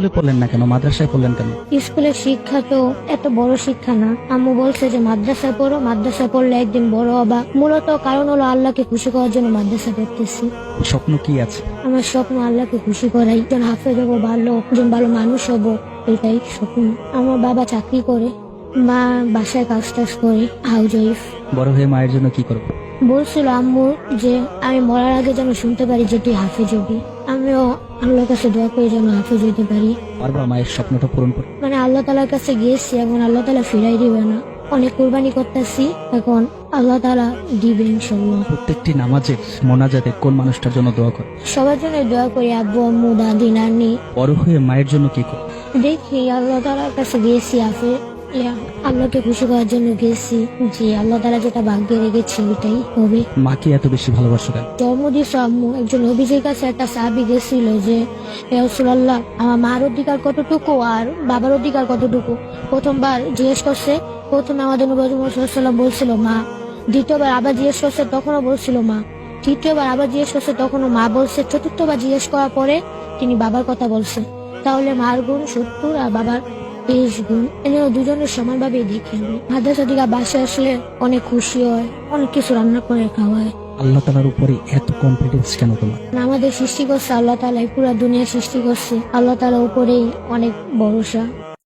স্কুলে পড়লেন না কেন? মাদ্রাসায় পড়লেন কেন? স্কুলের শিক্ষা তো এত বড় শিক্ষা না। আম্মু বলছে যে মাদ্রাসায় পড়ো মাদ্রাসায় পড়লে একদিন বড় হবা। মূলত কারণ হলো আল্লাহকে খুশি করার জন্য মাদ্রাসা পড়তেছি স্বপ্ন কি আছে? আমার স্বপ্ন আল্লাহকে খুশি করাই। একজন হাফেজ হব ভালো একজন ভালো মানুষ হব এটাই স্বপ্ন। আমার বাবা চাকরি করে মা বাসায় কাজ টাজ করে হাউস ওয়াইফ বড় হয়ে মায়ের জন্য কি করব? বলছিল আম্মু যে আমি মরার আগে যেন শুনতে পারি যে তুই হাফেজ হবি। আমিও আল্লাহর কাছে দোয়া করে যেন হাফেজ হইতে পারি। পারবা মায়ের স্বপ্নটা পূরণ করে। মানে আল্লাহ তালার কাছে গিয়েছি এখন আল্লাহ তালা ফিরাই দিবে না। অনেক কুরবানি করতেছি এখন আল্লাহ তালা দিবে ইনশাল্লাহ প্রত্যেকটি নামাজের মোনাজাতে কোন মানুষটার জন্য দোয়া করে? সবার জন্য দোয়া করি আব্বু আম্মু দাদি নানি। বড় হয়ে মায়ের জন্য কি করে? দেখি আল্লাহ তালার কাছে গিয়েছি আফে আল্লাহকে খুশি করার জন্য গেছি। যে আল্লাহ তালা যেটা ভাগ্যে রেখেছে ওইটাই হবে। মাকে এত বেশি ভালোবাসো কেন? একজন অভিষেক কাছে একটা সাবি গেছিল যে রসুল্লাহ আমার মার অধিকার কতটুকু আর বাবার অধিকার কতটুকু? প্রথমবার জিজ্ঞেস করছে প্রথমে আমাদের বলছিল মা। দ্বিতীয়বার আবার জিজ্ঞেস করছে তখনও বলছিল মা? তৃতীয়বার আবার জিজ্ঞেস করছে তখনও মা বলছে? চতুর্থবার জিজ্ঞেস করার পরে তিনি বাবার কথা বলছে। তাহলে মার গুণ সত্তর আর বাবার তেইশ গুণ। এজন্য দুজনের সমানভাবে দেখে নেবে মাদ্রাসা থেকে বাসে আসলে অনেক খুশি হয় অনেক কিছু রান্না করে খাওয়ায়। আল্লাহ তালার উপরে এত কনফিডেন্স কেন তোমার? আমাদের সৃষ্টি করছে আল্লাহ তালাই পুরা দুনিয়া সৃষ্টি করছে। আল্লাহ তালা উপরেই অনেক ভরসা।